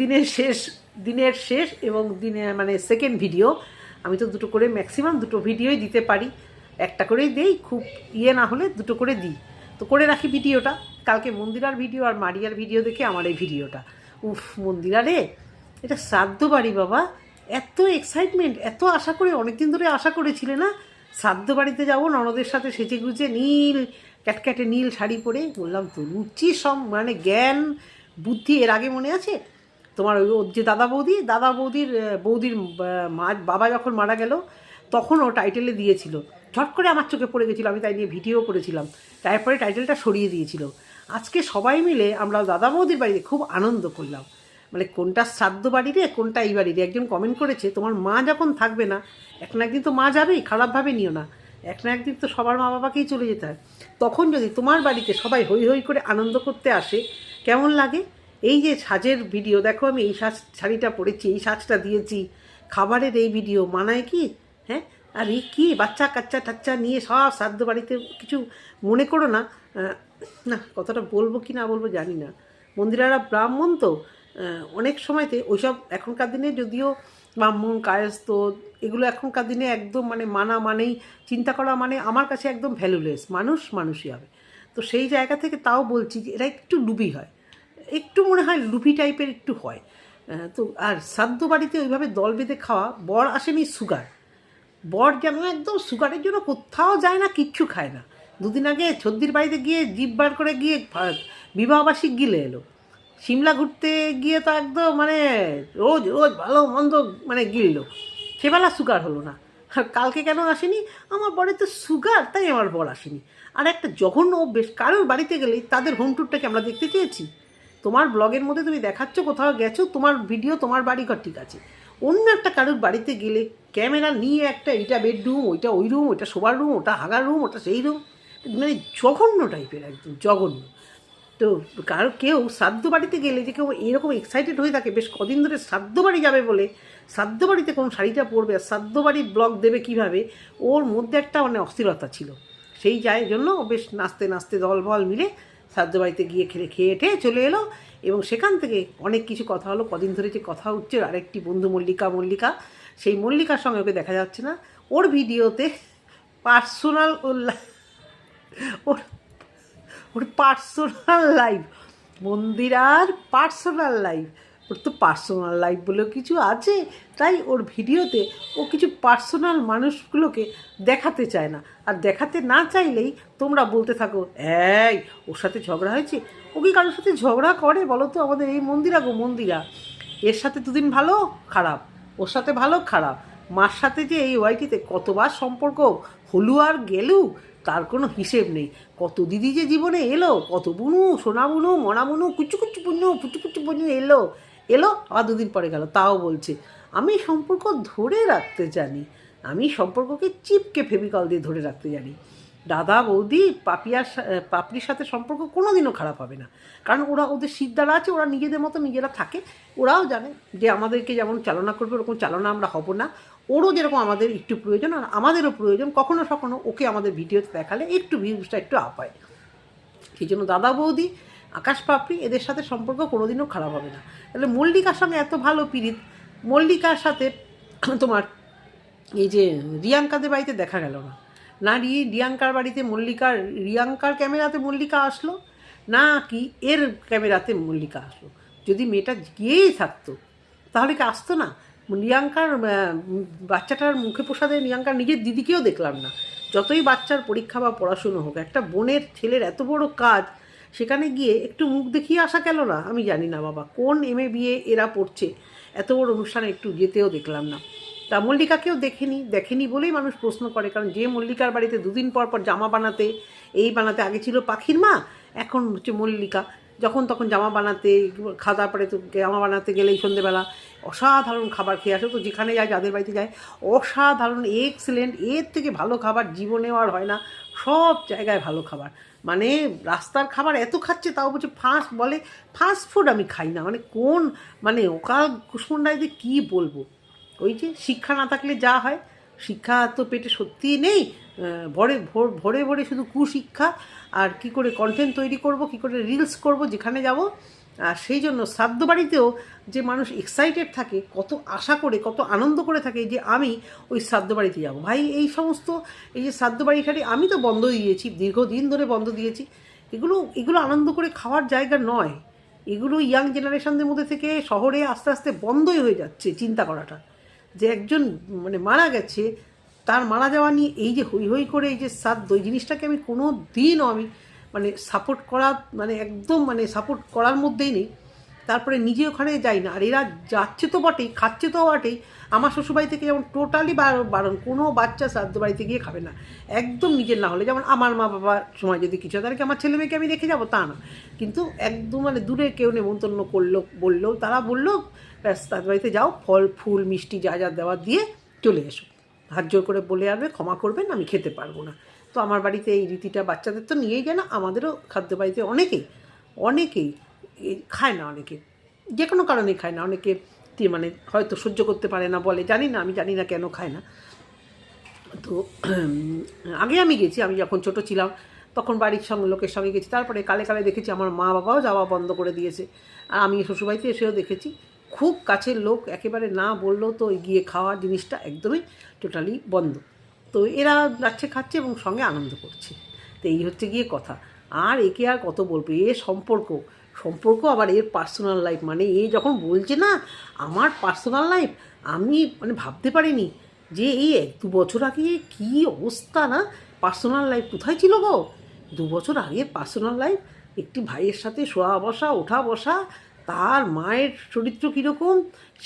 দিনের শেষ দিনের শেষ এবং দিনের মানে সেকেন্ড ভিডিও আমি তো দুটো করে ম্যাক্সিমাম দুটো ভিডিওই দিতে পারি। একটা করেই দেই, খুব ইয়ে না হলে দুটো করে দিই। তো করে রাখি ভিডিওটা কালকে মন্দিরার ভিডিও আর মারিয়ার ভিডিও দেখে আমার এই ভিডিওটা উফ, মন্দিরা রে, এটা শ্রাদ্ধ বাড়ি বাবা। এত এক্সাইটমেন্ট এত আশা করে, অনেকদিন ধরে আশা করেছিলে না? শ্রাদ্ধ বাড়িতে যাব, ননদের সাথে সেজে গুজে নীল, ক্যাটক্যাটে নীল শাড়ি পরে। বললাম তো রুচি সব মানে জ্ঞান, বুদ্ধি এর আগে মনে আছে? তোমার যে দাদা বৌদি, দাদা বৌদির বৌদির মা বাবা যখন মারা গেল, তখন ও টাইটেলে দিয়েছিল। ঝট করে আমার চোখে পড়ে গেছিল, আমি তাই নিয়ে ভিডিও করেছিলাম। তারপরে টাইটেলটা সরিয়ে দিয়েছিল। আজকে সবাই মিলে আমরা দাদা বৌদির বাড়িতে খুব আনন্দ করলাম। মানে কোনটা শ্রাদ্ধ বাড়ি রে, কোনটা এই বাড়ি রে? একজন কমেন্ট করেছে, তোমার মা যখন থাকবে না, এক না একদিন তো মা যাবেই, খারাপভাবে নিও না। এক না একদিন তো সবার মা বাবাকেই চলে যেতে হয়। তখন যদি তোমার বাড়িতে সবাই হই হই করে আনন্দ করতে আসে, কেমন লাগে? এই যে সাজের ভিডিও, দেখো আমি এই সাজ, শাড়িটা পরেছি, এই সাজটা দিয়েছি। খাবারের এই ভিডিও মানায় কি? হ্যাঁ? আর এই কী? বাচ্চা কাচ্চা টাচ্চা নিয়ে সব শ্রাদ্ধ বাড়িতে কিছু মনে করো না। না, কথাটা বলব কি না বলব জানি না। মন্দিরারা ব্রাহ্মণ তো। অনেক সময়তে ওইসব এখনকার দিনে যদিও ব্রাহ্মণ, কায়স্থ, এগুলো এখনকার দিনে একদম মানে মানা মানেই, চিন্তা করা মানে আমার কাছে একদম ভ্যালুলেস মানুষ মানুষই হবে। তো সেই জায়গা থেকে তাও বলছি যে এরা একটু লুবি হয়। একটু মনে হয় লুপি টাইপের একটু হয়। তো আর শ্রাদ্ধ বাড়িতে ওইভাবে দল বেঁধে খাওয়া, বর আসেনি সুগার। বর যেন একদম সুগারের জন্য কোথাও যায় না, কিচ্ছু খায় না। দুদিন আগে ছদ্দির বাড়িতে গিয়ে জিভ বার করে গিয়ে বিবাহবার্ষিক গিলে এলো। সিমলা ঘুরতে গিয়ে তো একদম মানে রোজ রোজ ভালো মন্দ মানে গিললো। সেবেলা সুগার হলো না। আর কালকে কেন আসেনি? আমার বরের তো সুগার, তাই আমার বর আসেনি। আর একটা জঘন্য অভ্যেস, কারোর বাড়িতে গেলেই তাদের হোম ট্যুরটাকে আমরা দেখতে চেয়েছি। তোমার ব্লগের মধ্যে তুমি দেখাচ্ছ, কোথাও গেছো, তোমার ভিডিও, তোমার বাড়িঘর ঠিক আছে। অন্য একটা কারোর বাড়িতে গেলে ক্যামেরা নিয়ে একটা এটা বেডরুম ওইটা ওই রুম ওইটা শোবার রুম ওটা হাগার রুম ওটা সেই রুম মানে জঘন্য টাইপের একদম, জঘন্য। তো কারও কেউ শ্রাদ্ধ বাড়িতে গেলে যে কেউ এরকম এক্সাইটেড হয়ে থাকে, বেশ কদিন ধরে শ্রাদ্ধ বাড়ি যাবে বলে, শ্রাদ্ধ বাড়িতে কোন শাড়িটা পরবে আর শ্রাদ্ধ বাড়ির ব্লগ দেবে কীভাবে, ওর মধ্যে একটা মানে অস্থিরতা ছিল। সেই যায় জন্য বেশ নাচতে নাচতে দল বল মিলে শ্রাদ্ধ বাড়িতে গিয়ে খেলে, খেয়ে টেয়ে চলে এলো এবং সেখান থেকে অনেক কিছু কথা হলো। কদিন ধরে যে কথা ওর আরেকটি বন্ধু মল্লিকা মল্লিকা, সেই মল্লিকার সঙ্গে ওকে দেখা যাচ্ছে না। ওর ভিডিওতে পার্সোনাল ওর ওর পার্সোনাল লাইফ, মন্দিরার পার্সোনাল লাইফ। ওর তো পার্সোনাল লাইফ বলেও কিছু আছে, তাই ওর ভিডিওতে ও কিছু পার্সোনাল মানুষগুলোকে দেখাতে চায় না। আর দেখাতে না চাইলেই তোমরা বলতে থাকো, এই, ওর সাথে ঝগড়া হয়েছে? ও কি কারোর সাথে ঝগড়া করে বলো তো আমাদের এই মন্দিরা গো, মন্দিরা? এর সাথে দুদিন ভালো? খারাপ। ওর সাথে ভালো? খারাপ। মার সাথে যে এই ওয়াইটিতে কতবার সম্পর্ক? হলু আর গেলু? তার কোনো হিসেব নেই। কত দিদি যে জীবনে এলো? কত বুনু সোনা বুনু মনা বুনু কুচু কুচু বুনু পুচু কুচু বুনু এলো? এলো, আবার দুদিন পরে গেল। তাও বলছে, আমি সম্পর্ক ধরে রাখতে জানি। আমি সম্পর্ককে চিপকে ফেবিকল দিয়ে ধরে রাখতে জানি। দাদা, বৌদি, পাপিয়ার পাপড়ির সাথে সম্পর্ক কোনো দিনও খারাপ হবে না। কারণ ওরা ওদের সিদ্ধারা আছে, ওরা নিজেদের মতো নিজেরা থাকে। ওরাও জানে যে আমাদেরকে যেমন চালনা করবে, ওরকম চালনা আমরা হব না। ওরও যেরকম আমাদের একটু প্রয়োজন, আর আমাদেরও প্রয়োজন। কখনো কখনো ওকে আমাদের ভিডিওতে দেখালে একটু ভিউজটা একটু আপ হয়। সেই জন্য দাদা, বৌদি আকাশ পাপড়ি এদের সাথে সম্পর্ক কোনোদিনও খারাপ হবে না। তাহলে মল্লিকার সঙ্গে এত ভালো পিরিত মল্লিকার সাথে তোমার এই যে রিয়াঙ্কাদের বাড়িতে দেখা গেল না। না রিয়াঙ্কার বাড়িতে মল্লিকার, রিয়াঙ্কার ক্যামেরাতে মল্লিকা আসলো, না কি এর ক্যামেরাতে মল্লিকা আসলো। যদি মেয়েটা গিয়েই থাকতো, তাহলে কি আসতো না? রিয়াঙ্কার বাচ্চাটার মুখে প্রসাদে রিয়াঙ্কার নিজের দিদিকেও দেখলাম না। যতই বাচ্চার পরীক্ষা বা পড়াশুনো হোক, একটা বোনের ছেলের এত বড় কাজ সেখানে গিয়ে একটু মুখ দেখিয়ে আসা গেল না? আমি জানি না বাবা। কোন এম এ বিয়ে এরা পড়ছে? এত বড় অনুষ্ঠানে একটু যেতেও দেখলাম না। তা মল্লিকাকেও দেখেনি দেখেনি বলেই মানুষ প্রশ্ন করে, কারণ যে মল্লিকার বাড়িতে দুদিন পর পর জামা বানাতে, এই বানাতে আগে ছিল পাখির মা, এখন হচ্ছে মল্লিকা। যখন তখন জামা বানাতে দাওয়ার পরে তো জামা বানাতে গেলেই সন্ধেবেলা অসাধারণ খাবার খেয়ে আসে। তো যেখানে যায়, যাদের বাড়িতে যায়, অসাধারণ এক্সেলেন্ট এর থেকে ভালো খাবার জীবনেও আর হয় না। সব জায়গায় ভালো খাবার। মানে রাস্তার খাবার এত খাচ্ছে, তাও বলছে ফাস্ট বলে ফাস্ট ফুড আমি খাই না। মানে কোন মানে ওকাল কুসমন্ডায় যে কী বলব? ওই যে শিক্ষা না থাকলে যা হয়, শিক্ষা তো পেটে সত্যিই নেই। ভরে, ভোর- ভরে ভরে শুধু কুশিক্ষা আর কি করে কন্টেন্ট তৈরি করব, কি করে রিলস করব, যেখানে যাব সেই জন্য শ্রাদ্ধ বাড়িতেও যে মানুষ এক্সাইটেড থাকে, কত আশা করে, কত আনন্দ করে থাকে যে আমি ওই শ্রাদ্ধ বাড়িতে যাব। ভাই, এই সমস্ত এই যে শ্রাদ্ধ বাড়ি খাটি আমি তো বন্ধ দিয়েছি, দীর্ঘদিন ধরে বন্ধ দিয়েছি। এগুলো এগুলো আনন্দ করে খাওয়ার জায়গা নয়। এগুলো ইয়াং জেনারেশনদের মধ্যে থেকে শহরে আস্তে আস্তে বন্ধই হয়ে যাচ্ছে চিন্তা করাটা। যে একজন মানে মারা গেছে, তার মারা যাওয়া নিয়ে এই যে হই হই করে এই যে শ্রাদ্ধ, এই জিনিসটাকে আমি কোনো দিনও আমি মানে সাপোর্ট করা মানে একদম মানে সাপোর্ট করার মধ্যেই নেই। তারপরে নিজে ওখানে যাই না। আর এরা যাচ্ছে তো বটেই, খাচ্ছে তো বটেই। আমার শ্বশুরবাড়ি থেকে যেমন টোটালি বারণ, কোনো বাচ্চা শ্রাদ্ধ বাড়িতে গিয়ে খাবে না। একদম নিজের না হলে, যেমন আমার মা বাবার সময় যদি কিছু তাহলে কি আমার ছেলে মেয়েকে আমি রেখে যাব? তা না। কিন্তু একদম মানে দূরে কেউ নেমন্তন্ন করল, বলল, তারা বলল, ব্যাস, শ্রাদ্ধ বাড়িতে যাও, ফল, ফুল, মিষ্টি যা যা দেওয়া দিয়ে চলে এসো। হাত জোর করে বলে আসবে, ক্ষমা করবেন, আমি খেতে পারব না। তো আমার বাড়িতে এই রীতিটা বাচ্চাদের তো নিয়েই যায় না, আমাদেরও খাদ্য বাড়িতে অনেকেই অনেকেই খায় না অনেকে। যে কোনো কারণে খায় না, অনেকে মানে হয়তো সহ্য করতে পারে না, বলে, জানি না, আমি জানি না কেন খায় না। তো আগে আমি গেছি, আমি যখন ছোট ছিলাম, তখন বাড়ির সঙ্গে, লোকের সঙ্গে গেছি, তারপরে কালে কালে দেখেছি আমার মা বাবাও যাওয়া বন্ধ করে দিয়েছে। আর আমি শ্বশুরবাড়িতে এসেও দেখেছি, খুব কাছের লোক, একেবারে না বললেও তো গিয়ে খাওয়া জিনিসটা একদমই টোটালি বন্ধ। তো এরা যাচ্ছে, খাচ্ছে এবং সঙ্গে আনন্দ করছে। তো এই হচ্ছে গিয়ে কথা। আর একে আর কত বলব? এ সম্পর্ক। সম্পর্ক আবার এর পার্সোনাল লাইফ মানে এ যখন বলছে না, আমার পার্সোনাল লাইফ আমি মানে ভাবতে পারিনি যে এই এক দু বছর আগে কী অবস্থা না? পার্সোনাল লাইফ কোথায় ছিল গো? দু বছর আগে পার্সোনাল লাইফ একটি ভাইয়ের সাথে শোয়া বসা, ওঠা বসা তার মায়ের চরিত্র কীরকম,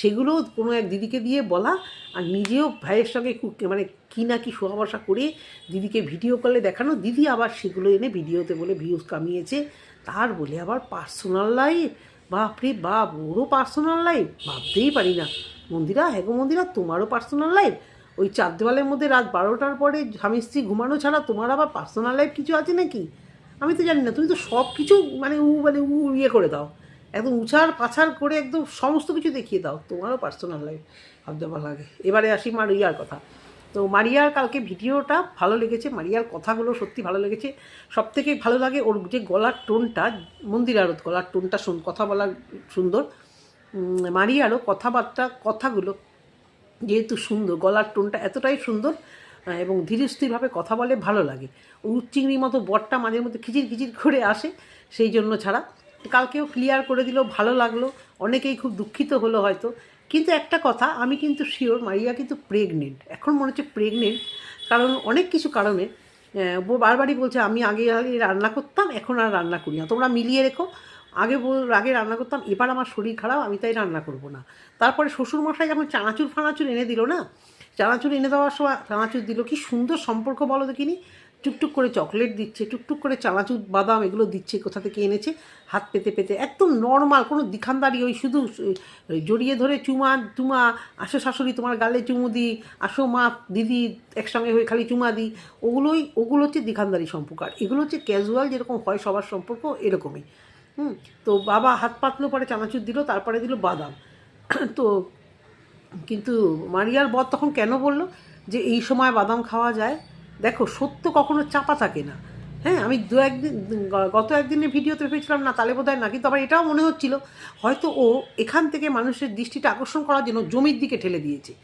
সেগুলো কোনো এক দিদিকে দিয়ে বলা, আর নিজেও ভাইয়ের সঙ্গে মানে কী না কি শোয়া বসা করে দিদিকে ভিডিও কলে দেখানো, দিদি আবার সেগুলো এনে ভিডিওতে বলে ভিউজ কামিয়েছে, তার বলে আবার পার্সোনাল লাইফ বাপরে বাপ, ওরও পার্সোনাল লাইফ ভাবতেই পারি না। মন্দিরা হ্যাঁ গো মন্দিরা, তোমারও পার্সোনাল লাইফ ওই চার দেওয়ালের মধ্যে রাত বারোটার পরে স্বামী স্ত্রী ঘুমানো ছাড়া তোমার আবার পার্সোনাল লাইফ কিছু আছে নাকি? আমি তো জানি না, তুমি তো সব কিছু মানে উ মানে উ ইয়ে করে দাও। একদম উছার পাছার করে একদম সমস্ত কিছু দেখিয়ে দাও। তোমারও পার্সোনাল লাইফ ভাবতে ভালো লাগে। এবারে আসি মারিয়ার কথা। তো মারিয়ার কালকে ভিডিওটা ভালো লেগেছে। মারিয়ার কথাগুলো সত্যি ভালো লেগেছে। সব থেকে ভালো লাগে ওর যে গলার টোনটা, মন্দির আরত গলার টোনটা শুন, কথা বলা সুন্দর। মারিয়ারও কথাবার্তা, কথাগুলো যেহেতু সুন্দর, গলার টোনটা এতটাই সুন্দর এবং ধীরে স্থিরভাবে কথা বলে ভালো লাগে। উচ্চিংড়ির মতো বটটা মাঝে মধ্যে খিচির খিচির করে আসে, সেই জন্য ছাড়া। কালকেও ক্লিয়ার করে দিল, ভালো লাগল, অনেকেই খুব দুঃখিত হলো হয়তো। কিন্তু একটা কথা, আমি কিন্তু শিওর মারিয়া কিন্তু প্রেগনেন্ট এখন মনে হচ্ছে প্রেগনেন্ট কারণ অনেক কিছু কারণে বারবারই বলছে, আমি আগে আগে রান্না করতাম, এখন আর রান্না করি না। তোমরা মিলিয়ে রেখো, আগে আগে রান্না করতাম, এবার আমার শরীর খারাপ, আমি তাই রান্না করব না। তারপরে শ্বশুরমশাই যখন চানাচুর ফানাচুর এনে দিল না? চানাচুর এনে দেওয়ার সময়, চানাচুর দিল, কি সুন্দর সম্পর্ক বলো দেখিনি? টুকটুক করে চকলেট দিচ্ছে, টুকটুক করে চানাচুর বাদাম এগুলো দিচ্ছে, কোথা থেকে এনেছে, হাত পেতে পেতে, একদম নর্মাল কোনো দিখানদারি, ওই শুধু জড়িয়ে ধরে চুমা চুমা, আসো শাশুড়ি, তোমার গালে চুমু দিই আসো মা, দিদি, একসঙ্গে হয়ে খালি চুমা দিই ওগুলোই, ওগুলো হচ্ছে দিখানদারি সম্পর্ক। আর এগুলো হচ্ছে ক্যাজুয়াল যেরকম হয় সবার সম্পর্ক, এরকমই। হুম, তো বাবা হাত পাতলো, পরে চানাচুর দিল, তারপরে দিল বাদাম। তো কিন্তু মারিয়ার বর তখন কেন বলল যে এই সময় বাদাম খাওয়া যায়? দেখো, সত্য কখনো চাপা থাকে না। হ্যাঁ আমি দু একদিন গত একদিনের ভিডিওতে ভেবেছিলাম, না তাহলে বোধ হয় না, কিন্তু আবার এটাও মনে হচ্ছিল। হয়তো ও এখান থেকে মানুষের দৃষ্টিটা আকর্ষণ করার জন্য জমির দিকে ঠেলে দিয়েছে।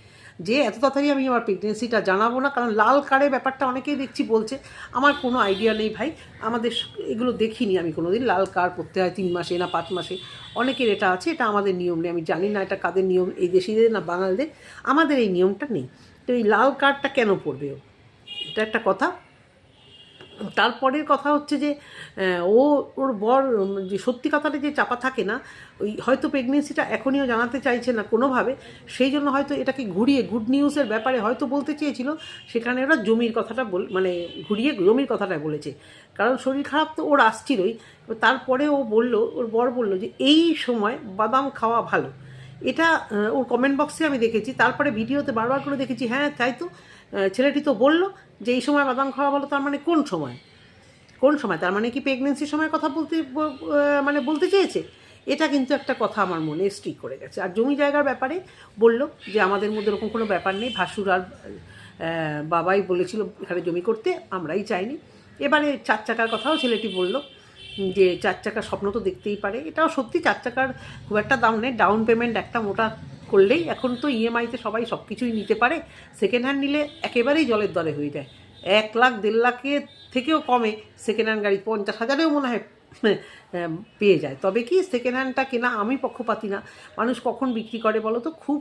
যে এত তাড়াতাড়ি আমি আমার প্রেগনেন্সিটা জানাব না, কারণ লাল কার্ডের ব্যাপারটা অনেকেই দেখছি বলছে, আমার কোনো আইডিয়া নেই ভাই, আমাদের এগুলো দেখিনি আমি কোনো দিন লাল কার্ড করতে হয় তিন মাসে না পাঁচ মাসে। অনেকের এটা আছে, এটা আমাদের নিয়ম নেই, আমি জানি না এটা কাদের নিয়ম, এই দেশিদের না বাঙালিদের, আমাদের এই নিয়মটা নেই। তো এই লাল কার্ডটা কেন পড়বে ও? এটা একটা কথা। তারপরের কথা হচ্ছে যে ও, ওর বর যে সত্যি কথাটা যে চাপা থাকে না, ওই হয়তো প্রেগনেন্সিটা এখনইও জানাতে চাইছে না কোনোভাবে, সেই জন্য হয়তো এটাকে ঘুরিয়ে গুড নিউজের ব্যাপারে হয়তো বলতে চেয়েছিল, সেখানে ওরা জমির কথাটা বল মানে ঘুরিয়ে জমির কথাটা বলেছে। কারণ শরীর খারাপ তো ওর আসছিলই তারপরে ও বলল, ওর বর বলল যে, এই সময় বাদাম খাওয়া ভালো। এটা ওর কমেন্ট বক্সে আমি দেখেছি, তারপরে ভিডিওতে বারবার করে দেখেছি হ্যাঁ তাই তো। ছেলেটি তো বলল যে এই সময় বাদাম খাওয়া বলো তার মানে কোন সময়? কোন সময়? তার মানে কি প্রেগনেন্সির সময় কথা বলতে মানে বলতে চেয়েছে? এটা কিন্তু একটা কথা আমার মনে স্ট্রিক করে গেছে। আর জমি জায়গার ব্যাপারে বলল যে আমাদের মধ্যে ওরকম কোনো ব্যাপার নেই, ভাসুর আর বাবাই বলেছিল এখানে জমি করতে, আমরাই চাইনি। এবারে চার চাকার কথাও ছেলেটি বলল যে চার চাকার স্বপ্ন তো দেখতেই পারে। এটাও সত্যি, চার চাকার খুব একটা দাম নেই ডাউন পেমেন্ট একটা মোটা করলেই এখন তো ইএমআইতে সবাই সব কিছুই নিতে পারে। সেকেন্ড হ্যান্ড নিলে একেবারেই জলের দরে হয়ে যায়। এক লাখ, দেড় লাখের থেকেও কমে সেকেন্ড হ্যান্ড গাড়ি পঞ্চাশ হাজারেও মনে হয় পেয়ে যায়। তবে কি সেকেন্ড হ্যান্ডটা কেনা আমি পক্ষপাতি না। মানুষ কখন বিক্রি করে বলো তো? খুব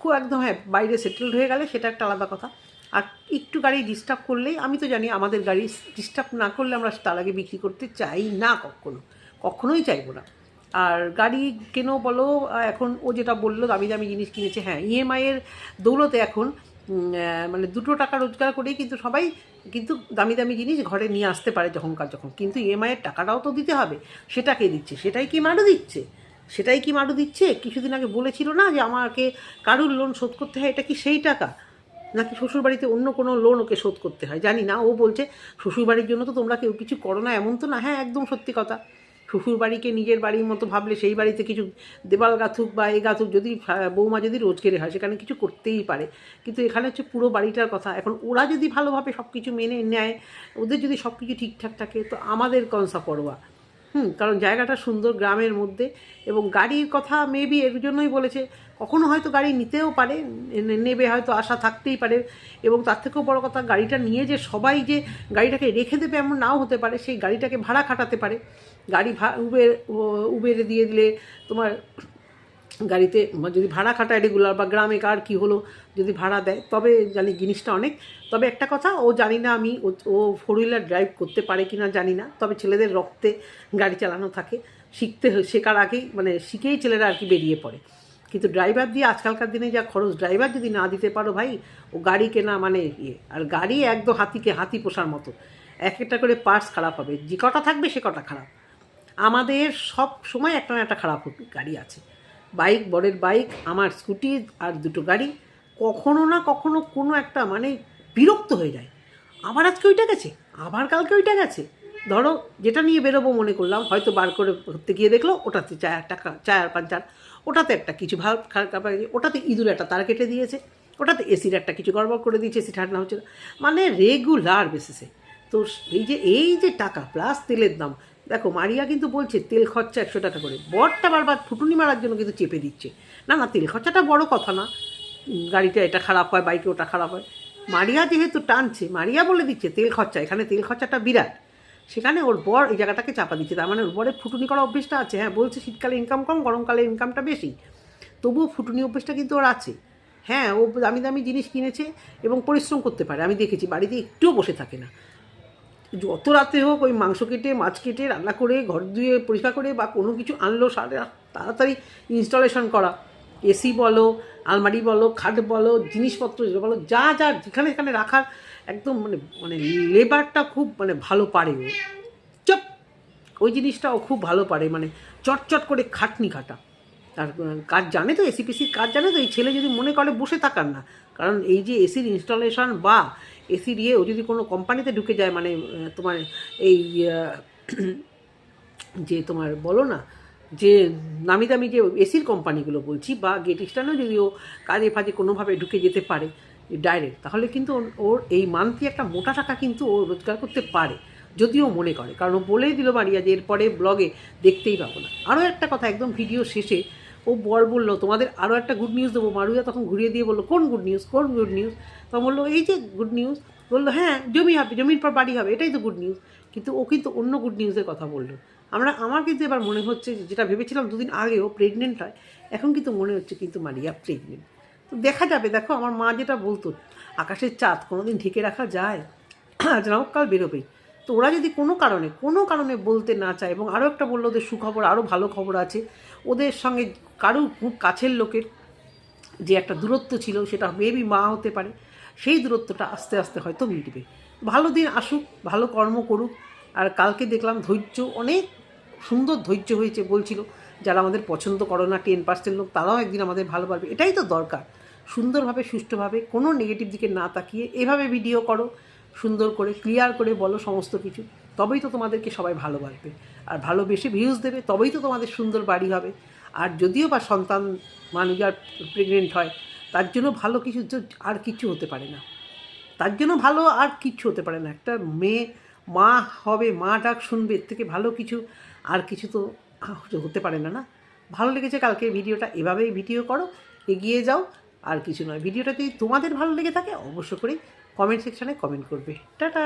খুব একদম হ্যাঁ বাইরে সেটেলড হয়ে গেলে সেটা একটা আলাদা কথা। আর একটু গাড়ি ডিস্টার্ব করলেই, আমি তো জানি আমাদের গাড়ি ডিস্টার্ব না করলে আমরা তার আগে বিক্রি করতে চাই না কখনো। কখনোই চাইব না। আর গাড়ি কেন বলো এখন ও যেটা বলল, দামি দামি জিনিস কিনেছে হ্যাঁ ইএমআইয়ের দৌলতে এখন মানে দুটো টাকা রোজগার করেই কিন্তু সবাই কিন্তু দামি দামি জিনিস ঘরে নিয়ে আসতে পারে যখনকার যখন। কিন্তু ইএমআইয়ের টাকাটাও তো দিতে হবে। সেটা কে দিচ্ছে? সেটাই কি মারু দিচ্ছে? সেটাই কি মারু দিচ্ছে? কিছুদিন আগে বলেছিল না যে আমাকে কারুর লোন শোধ করতে হয়, এটা কি সেই টাকা? নাকি শ্বশুরবাড়িতে অন্য কোনো লোন ওকে শোধ করতে হয়? জানি না, ও বলছে, শ্বশুরবাড়ির জন্য তো তোমরা কেউ কিছু করো না, এমন তো না। হ্যাঁ একদম সত্যি কথা। শ্বশুরবাড়িকে নিজের বাড়ির মতো ভাবলে সেই বাড়িতে কিছু দেবাল গাথুক বা এ গাথুক যদি বৌমা যদি রোজগেরে হয়, সেখানে কিছু করতেই পারে। কিন্তু এখানে হচ্ছে পুরো বাড়িটার কথা। এখন ওরা যদি ভালোভাবে সব কিছু মেনে নেয়, ওদের যদি সব কিছু ঠিকঠাক থাকে, তো আমাদের কনসা পড়োয়া। হুম, কারণ জায়গাটা সুন্দর গ্রামের মধ্যে এবং গাড়ির কথা মেবি এর জন্যই বলেছে, কখনো হয়তো গাড়ি নিতেও পারে নেবে হয়তো আশা থাকতেই পারে এবং তার থেকেও বড় কথা গাড়িটা নিয়ে যে সবাই যে গাড়িটাকে রেখে দেবে এমন নাও হতে পারে, সেই গাড়িটাকে ভাড়া খাটাতে পারে। গাড়ি ভা উবের উবেরে দিয়ে দিলে তোমার গাড়িতে যদি ভাড়া খাটায় রেগুলার বা গ্রামে কার কী হলো, যদি ভাড়া দেয়, তবে জানি জিনিসটা অনেক। তবে একটা কথা, ও জানি না আমি, ও- ফোর হুইলার ড্রাইভ করতে পারে কি না জানি না, তবে ছেলেদের রক্তে গাড়ি চালানো থাকে। শিখতে শেখার আগেই মানে শিখেই ছেলেরা আর কি বেরিয়ে পড়ে। কিন্তু ড্রাইভার দিয়ে আজকালকার দিনে যা খরচ ড্রাইভার যদি না দিতে পারো ভাই, ও গাড়ি কেনা মানে ইয়ে। আর গাড়ি একদম হাতিকে হাতি পোষার মতো। এক একটা করে পার্টস খারাপ হবে। যে কটা থাকবে সে কটা খারাপ। আমাদের সব সময় একটা না একটা খারাপ গাড়ি আছে। বাইক, বরের বাইক, আমার স্কুটি আর দুটো গাড়ি কখনো না কখনো কোনো একটা মানে বিরক্ত হয়ে যায়। আবার আজকে ওইটা গেছে, আবার কালকে ওইটা গেছে। ধরো যেটা নিয়ে বেরোবো মনে করলাম, হয়তো বার করে করতে গিয়ে দেখল, ওটাতে চার টাকা চার পাঞ্চার ওটাতে একটা কিছু ভালো খারাপ ওটাতে ইঁদুর একটা তার কেটে দিয়েছে, ওটাতে এসির একটা কিছু গড়বড় করে দিয়েছে, এসি ঠান্ডা হচ্ছে মানে রেগুলার বেসিসে তো এই যে এই যে টাকা প্লাস তেলের দাম দেখো, মারিয়া কিন্তু বলছে, তেল খরচা একশো টাকা করে। বরটা বারবার ফুটুনি মারার জন্য কিন্তু চেপে দিচ্ছে। না না, তেল খরচাটা বড় কথা না। গাড়িটা এটা খারাপ হয়, বাইকে ওটা খারাপ হয়। মারিয়া যেহেতু টানছে, মারিয়া বলে দিচ্ছে, তেল খরচা, এখানে তেল খরচাটা বিরাট। সেখানে ওর বর এই জায়গাটাকে চাপা দিচ্ছে। তার মানে ওর বরের ফুটুনি করা অভ্যেসটা আছে। হ্যাঁ বলছে শীতকালে ইনকাম কম, গরমকালে ইনকামটা বেশি। তবুও ফুটুনি অভ্যেসটা কিন্তু ওর আছে। হ্যাঁ ও দামি দামি জিনিস কিনেছে এবং পরিশ্রম করতে পারে। আমি দেখেছি, বাড়িতে একটুও বসে থাকে না। যত রাতে হোক ওই মাংস কেটে, মাছ কেটে, রান্না করে, ঘর ধুয়ে, পরিষ্কার করে বা কোনো কিছু আনলো, সারে তাড়াতাড়ি ইনস্টলেশন করা। এসি বলো, আলমারি বলো, খাট বলো, জিনিসপত্র বলো, যা যা, যেখানে যেখানে রাখার একদম মানে মানে লেবারটা খুব মানে ভালো পারে ও। চপ! ওই জিনিসটাও খুব ভালো পারে মানে চটচট করে খাটনি খাটা আহ, কাজ জানে তো এসি পিসির কাজ জানে তো এই ছেলে যদি মনে করে বসে থাকার না। কারণ এই যে এসির ইনস্টলেশন বা এসির ইয়ে ও যদি কোনো কোম্পানিতে ঢুকে যায় মানে তোমার এই যে তোমার বলো না যে নামি দামি যে এসির কোম্পানিগুলো বলছি বা গেট স্ট্যান্ডও যদি ও কাজে ফাজে কোনোভাবে ঢুকে যেতে পারে ডাইরেক্ট তাহলে কিন্তু ওর- ওর এই মান্থলি একটা মোটা টাকা কিন্তু ও রোজগার করতে পারে যদিও মনে করে। কারণ ও বলেই দিল মারিয়া যে এরপরে ব্লগে দেখতেই পাবো না। আরও একটা কথা একদম ভিডিও শেষে ও বর বলল, তোমাদের আরও একটা গুড নিউজ দেবো। মারুয়া তখন ঘুরিয়ে দিয়ে বলল, কোন গুড নিউজ কোন গুড নিউজ তখন বলল, এই যে গুড নিউজ বলল হ্যাঁ জমি হবে, জমির পর বাড়ি হবে, এটাই তো গুড নিউজ কিন্তু ও কিন্তু অন্য গুড নিউজের কথা বলল। আমরা, আমার কিন্তু এবার মনে হচ্ছে যেটা ভেবেছিলাম দুদিন আগে ও প্রেগনেন্ট হয়, এখন কিন্তু মনে হচ্ছে কিন্তু মারিয়া প্রেগনেন্ট তো দেখা যাবে, দেখো, আমার মা যেটা বলতো, আকাশের চাঁদ কোনোদিন ঢেকে রাখা যায়, আজ না কাল বেরোবেই। তো ওরা যদি কোনো কারণে কোনো কারণে বলতে না চায়, এবং আরও একটা বলল ওদের সুখবর আরও ভালো খবর আছে, ওদের সঙ্গে কারও খুব কাছের লোকের যে একটা দূরত্ব ছিল, সেটা মেবি মা হতে পারে, সেই দূরত্বটা আস্তে আস্তে হয়তো মিটবে। ভালো দিন আসুক, ভালো কর্ম করুক, আর কালকে দেখলাম ধৈর্য, অনেক সুন্দর ধৈর্য হয়েছে বলছিল, যারা আমাদের পছন্দ করো না, টেন পার্সেন্ট লোক, তারাও একদিন আমাদের ভালো পারবে। এটাই তো দরকার। সুন্দরভাবে, সুষ্ঠুভাবে, কোনো নেগেটিভ দিকে না তাকিয়ে এভাবে ভিডিও করো সুন্দর করে ক্লিয়ার করে বলো সমস্ত কিছু। তবেই তো তোমাদেরকে সবাই ভালোবাসবে। আর ভালোবেসে ভিউজ দেবে, তবেই তো তোমাদের সুন্দর বাড়ি হবে। আর যদিও বা সন্তান মানুষ আর প্রেগনেন্ট হয়, তার জন্য ভালো কিছু আর কিচ্ছু হতে পারে না। তার জন্য ভালো আর কিচ্ছু হতে পারে না। একটা মেয়ে, মা হবে, মা ডাক শুনবে, এর থেকে ভালো কিছু আর কিছু তো হতে পারে না না? ভালো লেগেছে কালকে ভিডিওটা, এভাবেই ভিডিও করো, এগিয়ে যাও, আর কিছু নয়। ভিডিওটা যদি তোমাদের ভালো লেগে থাকে, অবশ্য করেই কমেন্ট সেকশানে কমেন্ট করবে। টাটা!